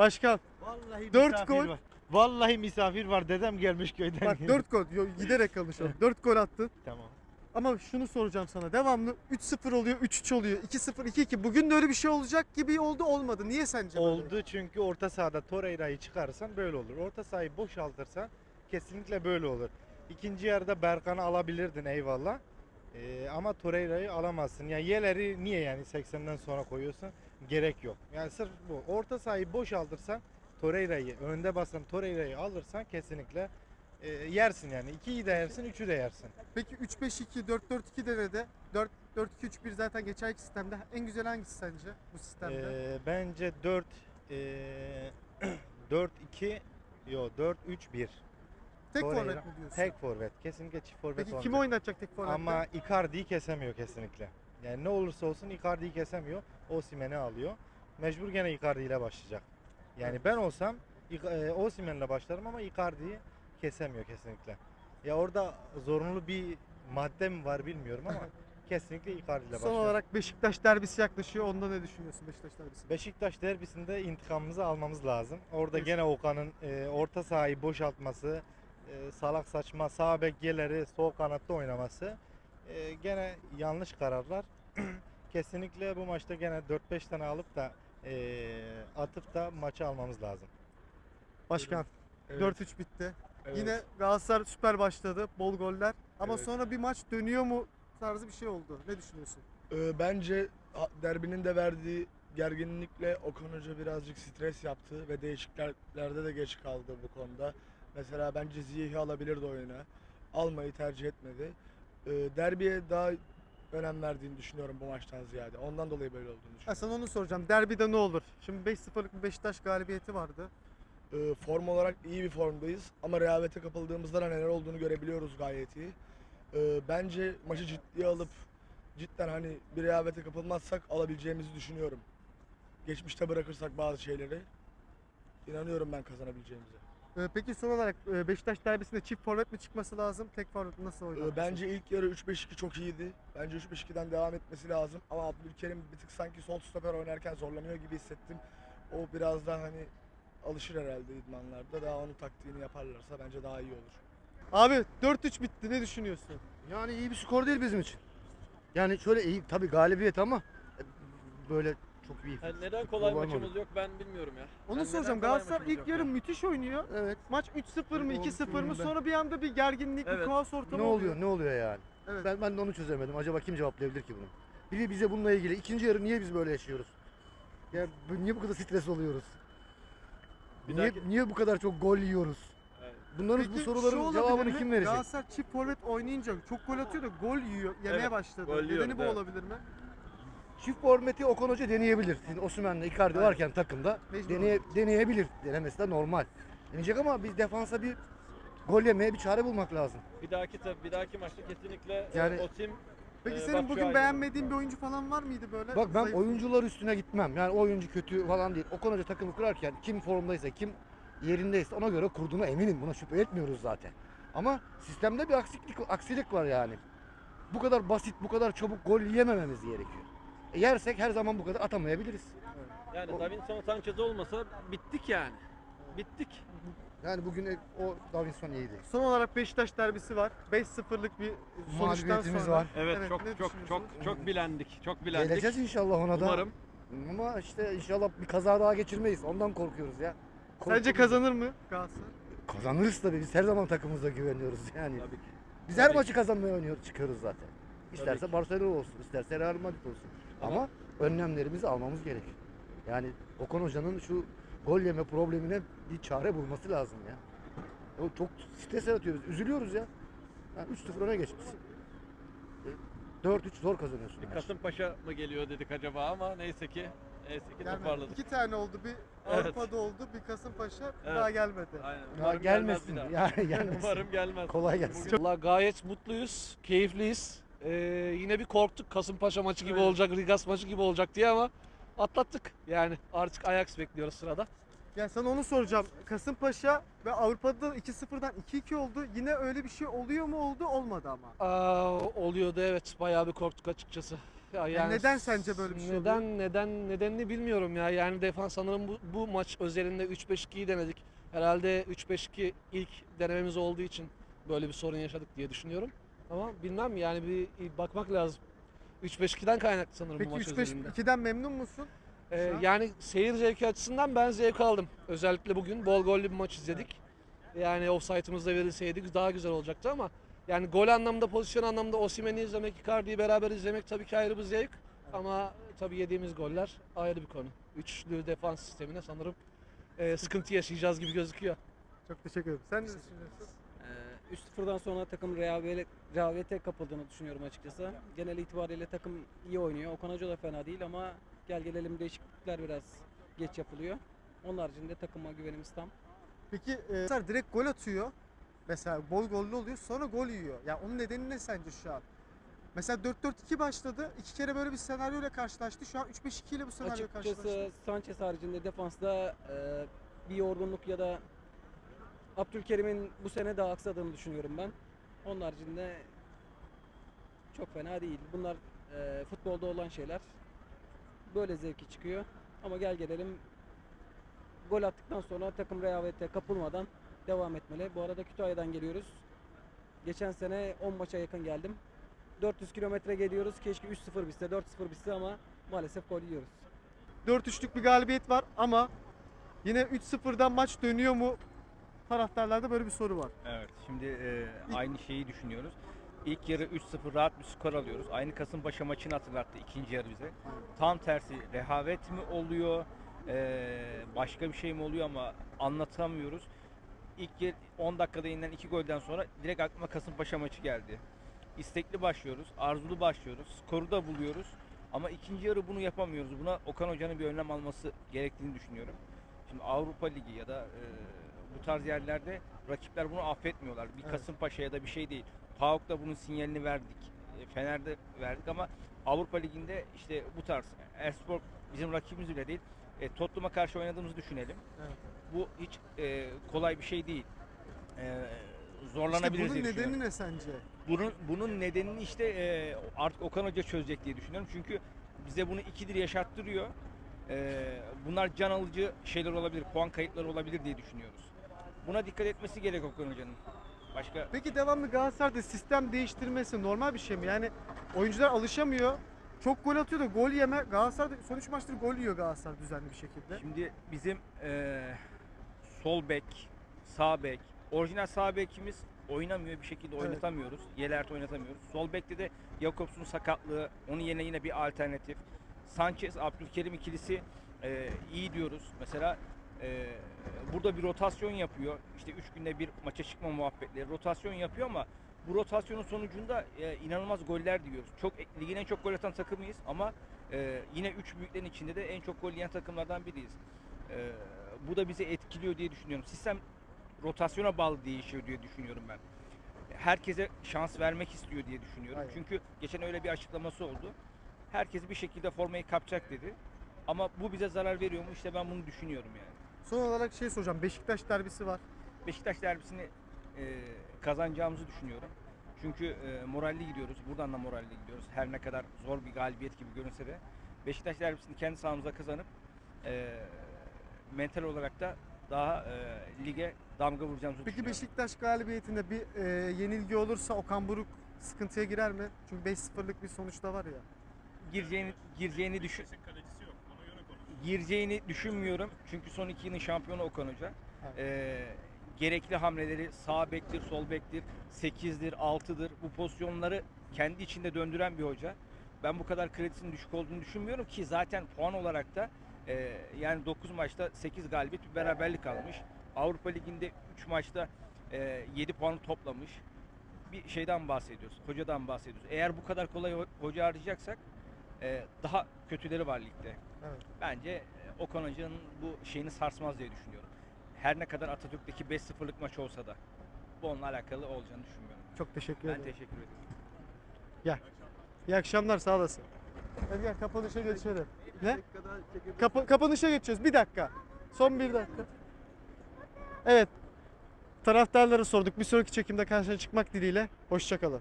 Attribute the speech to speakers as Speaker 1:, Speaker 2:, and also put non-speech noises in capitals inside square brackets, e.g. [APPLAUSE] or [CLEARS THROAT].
Speaker 1: Başkan
Speaker 2: Vallahi
Speaker 1: Dört
Speaker 2: misafir
Speaker 1: gol.
Speaker 2: var. Vallahi misafir var. Dedem gelmiş köyden.
Speaker 1: bak 4 gol yo, giderek konuşalım. 4 gol attın.
Speaker 2: Tamam.
Speaker 1: Ama şunu soracağım sana. Devamlı 3-0 oluyor, 3-3 oluyor, 2-0, 2-2. Bugün de öyle bir şey olacak gibi oldu olmadı. Niye sence? böyle?
Speaker 2: Oldu çünkü orta sahada Torreira'yı çıkarırsan böyle olur. Orta sahayı boşaltırsan kesinlikle böyle olur. İkinci yarıda Berkan'ı alabilirdin eyvallah. Ee, ama Torreira'yı alamazsın. Yani Yeler'i niye yani 80'den sonra koyuyorsun? Gerek yok. Yani sırf bu. Orta sahayı boşaltırsan Torreira'yı, önde basan Torreira'yı alırsan kesinlikle e, yersin yani. 2'yi de yersin, 3'ü de yersin.
Speaker 1: Peki 3-5-2, 4-4-2 denedi. 4-4-2-3-1 zaten geçerki sistemde. En güzel hangisi sence bu sistemde?
Speaker 2: Ee, bence 4 e, [CLEARS THROAT] 4 2 yo 4 3 1.
Speaker 1: tek
Speaker 2: Torreira,
Speaker 1: forvet mi diyorsun?
Speaker 2: Tek forvet. Kesinlikle çift forvet
Speaker 1: Peki kim oynatacak tek forvette?
Speaker 2: Ama Icardi'yi kesemiyor kesinlikle. Yani ne olursa olsun Icardi'yi kesemiyor. Osimhen'i alıyor. Mecbur gene Icardi ile başlayacak. Yani ben olsam İka- e, Osimhen'le başlarım ama Icardi'yi kesemiyor kesinlikle. Ya orada zorunlu bir madde mi var bilmiyorum ama [LAUGHS] kesinlikle Icardi ile
Speaker 1: Son
Speaker 2: başlarım.
Speaker 1: olarak Beşiktaş derbisi yaklaşıyor. Onda ne düşünüyorsun Beşiktaş derbisi?
Speaker 2: Beşiktaş derbisinde intikamımızı almamız lazım. Orada
Speaker 1: Evet.
Speaker 2: gene Okan'ın e, orta sahayı boşaltması, e, salak saçma sağ bek geleri sol kanatta oynaması e, gene yanlış kararlar. [CLEARS THROAT] Kesinlikle bu maçta gene 4-5 tane alıp da e, atıp da maçı almamız lazım.
Speaker 1: Başkan
Speaker 3: Evet,
Speaker 1: 4-3 bitti.
Speaker 3: evet.
Speaker 1: Yine Galatasaray süper başladı. Bol goller. Ama
Speaker 3: Evet.
Speaker 1: sonra bir maç dönüyor mu tarzı bir şey oldu. Ne düşünüyorsun?
Speaker 3: Ee, bence derbinin de verdiği gerginlikle Okan Hoca birazcık stres yaptı ve değişikliklerde de geç kaldı bu konuda. Mesela bence Ziyech'i alabilirdi oyuna. Almayı tercih etmedi. Ee, derbiye daha önem verdiğini düşünüyorum bu maçtan ziyade. Ondan dolayı böyle olduğunu
Speaker 1: Ha,
Speaker 3: düşünüyorum.
Speaker 1: sana onu soracağım. Derbide ne olur? Şimdi 5-0'lık bir Beşiktaş galibiyeti vardı.
Speaker 3: Ee, form olarak iyi bir formdayız ama rehavete kapıldığımızda da neler olduğunu görebiliyoruz gayet iyi. Ee, bence maçı ciddiye alıp cidden hani bir rehavete kapılmazsak alabileceğimizi düşünüyorum. Geçmişte bırakırsak bazı şeyleri inanıyorum ben kazanabileceğimize.
Speaker 1: Ee, peki son olarak e, Beşiktaş derbisinde çift forvet mi çıkması lazım? Tek forvet nasıl
Speaker 3: Ee,
Speaker 1: oynar?
Speaker 3: bence ilk yarı 3-5-2 çok iyiydi. Bence 3-5-2'den devam etmesi lazım ama Abdülkerim bir tık sanki sol stoper oynarken zorlanıyor gibi hissettim. O biraz daha hani alışır herhalde idmanlarda. Daha onun taktiğini yaparlarsa bence daha iyi olur.
Speaker 1: Abi 4-3 bitti. Ne düşünüyorsun?
Speaker 4: Yani iyi bir skor değil bizim için. Yani şöyle iyi tabii galibiyet ama e, böyle çok iyi.
Speaker 5: Yani neden kolay
Speaker 4: Olay
Speaker 5: maçımız yok ben bilmiyorum ya.
Speaker 1: Onu
Speaker 5: Yani
Speaker 1: soracağım. Galatasaray ilk
Speaker 5: yok
Speaker 1: yarı
Speaker 5: ya?
Speaker 1: müthiş oynuyor.
Speaker 4: Evet.
Speaker 1: Maç 3-0 mı
Speaker 4: Evet,
Speaker 1: 2-0 mı? Sonra bir anda bir gerginlik, bir
Speaker 5: Evet.
Speaker 1: kaos ortamı
Speaker 4: Ne oluyor? Ne oluyor yani?
Speaker 1: Evet.
Speaker 4: Ben ben de onu çözemedim. Acaba kim cevaplayabilir ki bunu? Biri bize bununla ilgili ikinci yarı niye biz böyle yaşıyoruz? Ya bu- niye bu kadar stres oluyoruz?
Speaker 5: Bir
Speaker 4: niye,
Speaker 5: dahaki-
Speaker 4: niye bu kadar çok gol yiyoruz?
Speaker 5: Evet.
Speaker 4: Bunların
Speaker 1: Peki
Speaker 4: bu soruların cevabını
Speaker 1: mi?
Speaker 4: kim verecek?
Speaker 1: Galatasaray çift forvet oynayınca çok gol atıyor da gol yiyor, yemeye
Speaker 5: Evet,
Speaker 1: başladı.
Speaker 5: gol
Speaker 1: Nedeni bu
Speaker 5: evet.
Speaker 1: olabilir mi?
Speaker 4: Çift formeti Okan Hoca deneyebilir. Şimdi Osimhen'le Icardi
Speaker 1: Aynen.
Speaker 4: varken takımda
Speaker 1: Mecbur
Speaker 4: deneye, deneyebilir. Denemesi de normal. Deneyecek ama biz defansa bir gol yemeye bir çare bulmak lazım.
Speaker 5: Bir dahaki tabii bir dahaki maçta kesinlikle
Speaker 4: Yani-
Speaker 5: yani, Osim
Speaker 1: Peki
Speaker 5: Ee,
Speaker 1: senin bugün beğenmediğin bir oyuncu falan var mıydı böyle?
Speaker 4: Bak ben
Speaker 1: Zayıf-
Speaker 4: oyuncular üstüne gitmem. Yani oyuncu kötü falan değil. Okan Hoca takımı kurarken kim formdaysa, kim yerindeyse ona göre kurduğuna eminim. Buna şüphe etmiyoruz zaten. Ama sistemde bir aksilik, aksilik var yani. Bu kadar basit, bu kadar çabuk gol yemememiz gerekiyor. Yersek her zaman bu kadar atamayabiliriz.
Speaker 5: yani
Speaker 4: O-
Speaker 5: Davinson Sanchez olmasa bittik yani. Bittik.
Speaker 4: Yani bugün e- o Davinson iyiydi.
Speaker 1: Son olarak Beşiktaş derbisi var. 5-0'lık bir sonuçtan sonra.
Speaker 4: var.
Speaker 5: Evet,
Speaker 1: Evet,
Speaker 5: çok çok çok çok bilendik. Çok bilendik.
Speaker 4: Geleceğiz inşallah ona da.
Speaker 5: Umarım.
Speaker 4: Ama işte inşallah bir kaza daha geçirmeyiz. Ondan korkuyoruz ya.
Speaker 1: Sence
Speaker 4: Korkuyoruz.
Speaker 1: kazanır mı Galatasaray?
Speaker 4: Kazanırız tabii. Biz her zaman takımımıza güveniyoruz yani.
Speaker 5: Tabii ki.
Speaker 4: Biz
Speaker 5: Tabii
Speaker 4: her
Speaker 5: ki.
Speaker 4: maçı kazanmaya oynuyoruz, çıkıyoruz zaten. İsterse. Barcelona olsun, isterse Real Madrid olsun. Ama önlemlerimizi almamız gerek. Yani Okan Hoca'nın şu gol yeme problemine bir çare bulması lazım ya. O çok stres yaratıyor. Biz üzülüyoruz ya. Yani 3-0 öne geçmişsin. E, 4-3 zor kazanıyorsun.
Speaker 5: Bir
Speaker 4: maç.
Speaker 5: Kasımpaşa mı geliyor dedik acaba ama neyse ki neyse ki
Speaker 1: Gelmedi.
Speaker 5: toparladık.
Speaker 1: İki tane oldu. Bir [LAUGHS]
Speaker 5: Evet.
Speaker 1: Avrupa'da oldu, bir Kasımpaşa
Speaker 5: Evet.
Speaker 1: daha gelmedi.
Speaker 5: Aynen.
Speaker 4: Ya
Speaker 5: Umarım gelmez
Speaker 4: gelmesin.
Speaker 5: bir daha.
Speaker 4: Yani [LAUGHS] gelmesin.
Speaker 5: Umarım gelmez.
Speaker 4: Kolay gelsin.
Speaker 6: Valla gayet mutluyuz, keyifliyiz. Ee, yine bir korktuk Kasımpaşa maçı gibi olacak, Rigas maçı gibi olacak diye ama atlattık. Yani artık Ajax bekliyoruz sırada.
Speaker 1: Yani sana onu soracağım. Kasımpaşa ve Avrupa'da 2-0'dan 2-2 oldu. Yine öyle bir şey oluyor mu oldu olmadı ama.
Speaker 6: Aa, oluyordu evet, bayağı bir korktuk açıkçası. Ya
Speaker 1: Yani neden sence böyle bir şey
Speaker 6: neden,
Speaker 1: oluyor?
Speaker 6: Neden nedenini bilmiyorum ya. Yani defans sanırım bu, bu maç özelinde 3-5-2'yi denedik. Herhalde 3-5-2 ilk denememiz olduğu için böyle bir sorun yaşadık diye düşünüyorum. Ama bilmem yani bir bakmak lazım. 3-5-2'den kaynaklı sanırım
Speaker 1: Peki
Speaker 6: bu maç özelinde.
Speaker 1: 3-5-2'den memnun musun?
Speaker 6: Ee, yani seyir zevki açısından ben zevk aldım. Özellikle bugün bol gollü bir maç izledik. Yani offside'ımızda verilseydi daha güzel olacaktı ama yani gol anlamda, pozisyon anlamda Osimhen'i izlemek, Icardi'yi beraber izlemek tabii ki ayrı bir zevk. Ama tabii yediğimiz goller ayrı bir konu. Üçlü defans sistemine sanırım e, sıkıntı yaşayacağız gibi gözüküyor.
Speaker 1: Çok teşekkür ederim. Sen ne düşünüyorsun?
Speaker 7: Ee, 3-0'dan sonra takım rehavete, rehavete kapıldığını düşünüyorum açıkçası. Genel itibariyle takım iyi oynuyor. Okan Hoca da fena değil ama gel gelelim değişiklikler biraz geç yapılıyor. Onun haricinde takıma güvenimiz tam.
Speaker 1: Peki e, mesela direkt gol atıyor. Mesela bol gollü oluyor sonra gol yiyor. Ya onun nedeni ne sence şu an? Mesela 4-4-2 başladı. İki kere böyle bir senaryoyla karşılaştı. Şu an 3-5-2 ile bu senaryo karşılaştı.
Speaker 7: Açıkçası Sanchez haricinde defansta e, bir yorgunluk ya da Abdülkerim'in bu sene daha aksadığını düşünüyorum ben. Onun haricinde çok fena değil. Bunlar e, futbolda olan şeyler. Böyle zevki çıkıyor. Ama gel gelelim gol attıktan sonra takım rehavete kapılmadan devam etmeli. Bu arada Kütahya'dan geliyoruz. Geçen sene 10 maça yakın geldim. 400 kilometre geliyoruz. Keşke 3-0 bitse, 4-0 bitse ama maalesef gol yiyoruz.
Speaker 1: 4-3'lük bir galibiyet var ama yine 3-0'dan maç dönüyor mu? Taraftarlarda böyle bir soru var.
Speaker 8: Evet, şimdi e, aynı şeyi düşünüyoruz. İlk yarı 3-0 rahat bir skor alıyoruz. Aynı Kasımpaşa maçını hatırlattı ikinci yarı bize. Tam tersi rehavet mi oluyor, e, başka bir şey mi oluyor ama anlatamıyoruz. İlk yer 10 dakikada inilen iki golden sonra direkt aklıma Kasımpaşa maçı geldi. İstekli başlıyoruz, arzulu başlıyoruz, skoru da buluyoruz. Ama ikinci yarı bunu yapamıyoruz. Buna Okan Hoca'nın bir önlem alması gerektiğini düşünüyorum. Şimdi Avrupa Ligi ya da e, bu tarz yerlerde rakipler bunu affetmiyorlar. Bir
Speaker 1: Evet.
Speaker 8: Kasımpaşa ya da bir şey değil. PAOK'ta bunun sinyalini verdik. E, Fener'de verdik ama Avrupa Ligi'nde işte bu tarz. Erspor bizim rakibimiz bile değil. E, Tottenham'a karşı oynadığımızı düşünelim.
Speaker 1: Evet.
Speaker 8: Bu hiç e, kolay bir şey değil. E,
Speaker 1: İşte
Speaker 8: zorlanabiliriz
Speaker 1: bunun
Speaker 8: diye düşünüyorum.
Speaker 1: nedeni ne sence?
Speaker 8: Bunun bunun nedenini işte e, artık Okan Hoca çözecek diye düşünüyorum. Çünkü bize bunu ikidir yaşattırıyor. E, bunlar can alıcı şeyler olabilir, puan kayıpları olabilir diye düşünüyoruz. Buna dikkat etmesi gerek Okan Hoca'nın. Başka
Speaker 1: Peki devamlı Galatasaray'da sistem değiştirmesi normal bir şey mi? Yani oyuncular alışamıyor. Çok gol atıyor da gol yeme. Galatasaray'da son 3 maçtır gol yiyor Galatasaray düzenli bir şekilde.
Speaker 8: Şimdi bizim eee, sol bek, sağ bek, orijinal sağ bekimiz oynamıyor bir şekilde
Speaker 1: Evet.
Speaker 8: oynatamıyoruz. Yelert oynatamıyoruz. Sol bekte de Jakobs'un sakatlığı, onun yerine yine bir alternatif. Sanchez, Abdülkerim ikilisi eee, iyi diyoruz. Mesela eee, burada bir rotasyon yapıyor. İşte 3 günde bir maça çıkma muhabbetleri. Rotasyon yapıyor ama bu rotasyonun sonucunda eee, inanılmaz goller diyoruz. Çok ligin en çok gol atan takımıyız ama eee, yine 3 büyüklerin içinde de en çok gol yiyen takımlardan biriyiz. Eee, bu da bizi etkiliyor diye düşünüyorum. Sistem rotasyona bağlı değişiyor diye düşünüyorum ben. Herkese şans vermek istiyor diye düşünüyorum.
Speaker 1: Aynen.
Speaker 8: Çünkü geçen öyle bir açıklaması oldu. Herkes bir şekilde formayı kapacak dedi. Ama bu bize zarar veriyor mu? İşte ben bunu düşünüyorum yani.
Speaker 1: Son olarak şey soracağım. Beşiktaş derbisi var.
Speaker 8: Beşiktaş derbisini e, kazanacağımızı düşünüyorum. Çünkü e, moralli gidiyoruz. Buradan da moralli gidiyoruz. Her ne kadar zor bir galibiyet gibi görünse de. Beşiktaş derbisini kendi sahamızda kazanıp e, mental olarak da daha e, lige damga vuracağımızı
Speaker 1: Peki
Speaker 8: düşünüyorum.
Speaker 1: Beşiktaş galibiyetinde bir e, yenilgi olursa Okan Buruk sıkıntıya girer mi? Çünkü 5-0'lık bir sonuç da var ya.
Speaker 8: gireceğini gireceğini düşün gireceğini düşünmüyorum. Çünkü son iki yılın şampiyonu Okan Hoca.
Speaker 1: Evet.
Speaker 8: Ee, gerekli hamleleri sağ bektir, sol bektir, 8'dir, 6'dır. Bu pozisyonları kendi içinde döndüren bir hoca. Ben bu kadar kredisinin düşük olduğunu düşünmüyorum ki zaten puan olarak da e, yani 9 maçta 8 galibiyet bir beraberlik almış. Avrupa Ligi'nde 3 maçta e, 7 puanı toplamış. Bir şeyden bahsediyoruz, hocadan bahsediyoruz. Eğer bu kadar kolay ho- hoca arayacaksak e, daha kötüleri var ligde.
Speaker 1: Evet.
Speaker 8: Bence e, Okan Hoca'nın bu şeyini sarsmaz diye düşünüyorum. Her ne kadar Atatürk'teki 5-0'lık maç olsa da bu onunla alakalı olacağını düşünmüyorum.
Speaker 1: Çok teşekkür
Speaker 8: Ben
Speaker 1: ederim.
Speaker 8: teşekkür ederim.
Speaker 1: İyi akşamlar sağ olasın. Gel kapanışa geçelim. Ne? Kapa- kapanışa geçiyoruz. Bir dakika. Son bir dakika. Evet. Taraftarları sorduk. Bir sonraki çekimde karşına çıkmak dileğiyle. Hoşçakalın.